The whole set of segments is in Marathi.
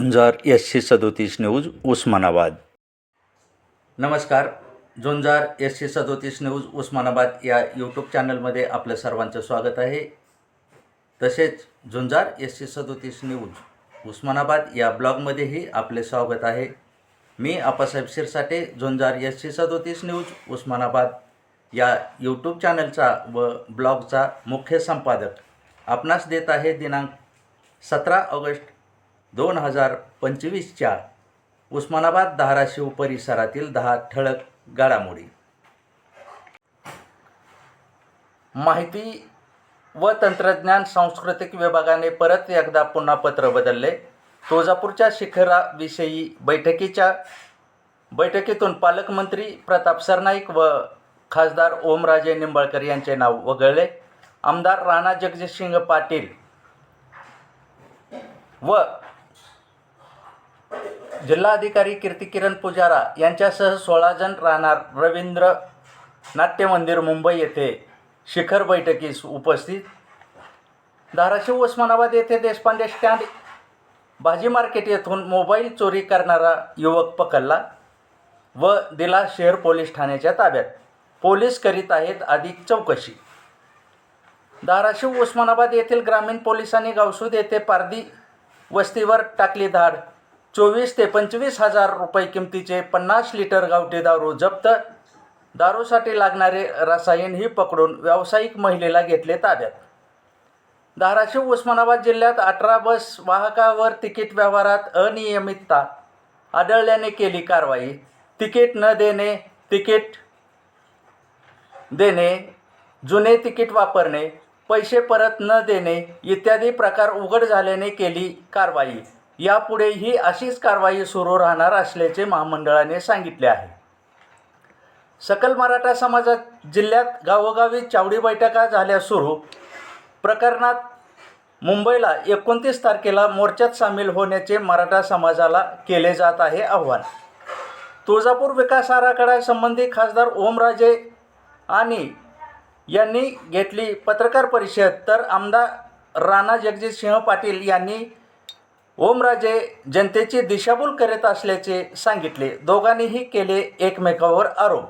झुंजार एसशे सदोतीस न्यूज उस्मानाबाद. नमस्कार. झुंजार एसशे सदोतीस न्यूज उस्मानाबाद या यूट्यूब चॅनलमध्ये आपलं सर्वांचं स्वागत आहे. तसेच झुंजार एसशे सदोतीस न्यूज उस्मानाबाद या ब्लॉगमध्येही आपले स्वागत आहे. मी आपासाहेब शिरसाटे झुंजार एसशे सदोतीस न्यूज उस्मानाबाद या यूट्यूब चॅनलचा व ब्लॉगचा मुख्य संपादक आपणास देत आहे दिनांक सतरा ऑगस्ट दोन हजार पंचवीसच्या उस्मानाबाद धाराशिव परिसरातील दहा ठळक घडामोडी. माहिती व तंत्रज्ञान सांस्कृतिक विभागाने परत एकदा पुन्हा पत्र बदलले. तुळजापूरच्या शिखराविषयी बैठकीच्या बैठकीतून पालकमंत्री प्रताप सरनाईक व खासदार ओमराजे निंबाळकर यांचे नाव वगळले. आमदार राणा जगजितसिंह पाटील व जिल्हाधिकारी कीर्तिकिरण पुजारा यांच्यासह सोळा जण राहणार रवींद्र नाट्य मंदिर मुंबई येथे शिखर बैठकीस उपस्थित. धाराशिव उस्मानाबाद येथे देशपांडे स्टँड भाजी मार्केट येथून मोबाईल चोरी करणारा युवक पकडला व दिला शहर पोलीस ठाण्याच्या ताब्यात. पोलीस करीत आहेत अधिक चौकशी. धाराशिव उस्मानाबाद येथील ग्रामीण पोलिसांनी गावसूद येथे पारधी वस्तीवर टाकली धाड. चोवीस ते पंचवीस हजार रुपये किमतीचे पन्नास लिटर गावठी दारू जप्त. दारूसाठी लागणारे रसायन ही पकडून व्यावसायिक महिलेला घेतले ताब्यात. धाराशिव उस्मानाबाद जिल्ह्यात अठरा बस वाहकावर तिकीट व्यवहारात अनियमितता आढळल्याने केली कारवाई. तिकीट न देणे तिकीट देणे जुने तिकीट वापरणे पैसे परत न देणे इत्यादी प्रकार उघड झाल्याने केली कारवाई. यापुढेही अशीच कारवाई सुरू राहणार असल्याचे महामंडळाने सांगितले आहे. सकल मराठा समाजात जिल्ह्यात गावोगावी चावडी बैठका झाल्या सुरू. प्रकरणात मुंबईला एकोणतीस तारखेला मोर्चात सामील होण्याचे मराठा समाजाला केले जात आहे आव्हान. तुळजापूर विकास आराखड्यासंबंधी खासदार ओमराजे आणि यांनी घेतली पत्रकार परिषद तर आमदार राणा जगजितसिंह पाटील यांनी ओमराजे जनतेची दिशाभूल करत असल्याचे सांगितले. दोघांनीही केले एकमेकावर आरोप.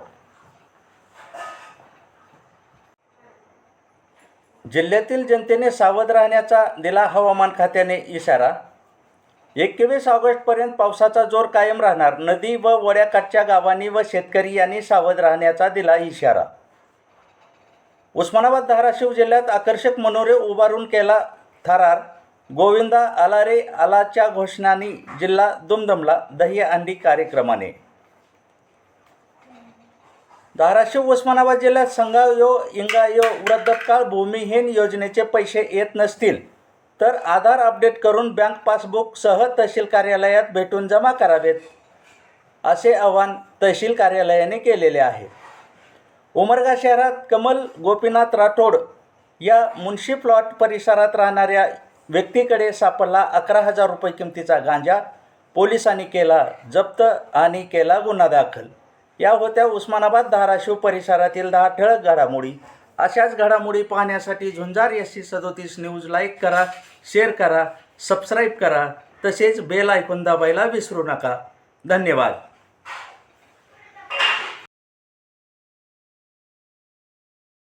जिल्ह्यातील जनतेने सावध राहण्याचा दिला हवामान खात्याने इशारा. एकवीस ऑगस्टपर्यंत पावसाचा जोर कायम राहणार. नदी व वड्याकाठच्या गावांनी व शेतकरी यांनी सावध राहण्याचा दिला इशारा. उस्मानाबाद धाराशिव जिल्ह्यात आकर्षक मनोरे उभारून केला थरार. गोविंदा आला रे आलाच्या घोषणांनी जिल्हा दुमदमला दही अंडी कार्यक्रमाने. धाराशिव उस्मानाबाद जिल्ह्यात संगायो इंगायो वृद्धकाळ भूमिहीन योजनेचे पैसे येत नसतील तर आधार अपडेट करून बँक पासबुकसह तहसील कार्यालयात भेटून जमा करावेत असे आवाहन तहसील कार्यालयाने केलेले आहे. उमरगा शहरात कमल गोपीनाथ राठोड या मुन्शी प्लॉट परिसरात राहणाऱ्या व्यक्तीकडे सापडला अकरा हजार रुपये किमतीचा गांजा. पोलिसांनी केला जप्त आणि केला गुन्हा दाखल. या होत्या उस्मानाबाद धाराशिव परिसरातील दहा ठळक घडामोडी. अशाच घडामोडी पाहण्यासाठी झुंजार एस सी सदोतीस न्यूज लाईक करा शेअर करा सबस्क्राईब करा. तसेच बेल ऐकून दाबायला विसरू नका. धन्यवाद.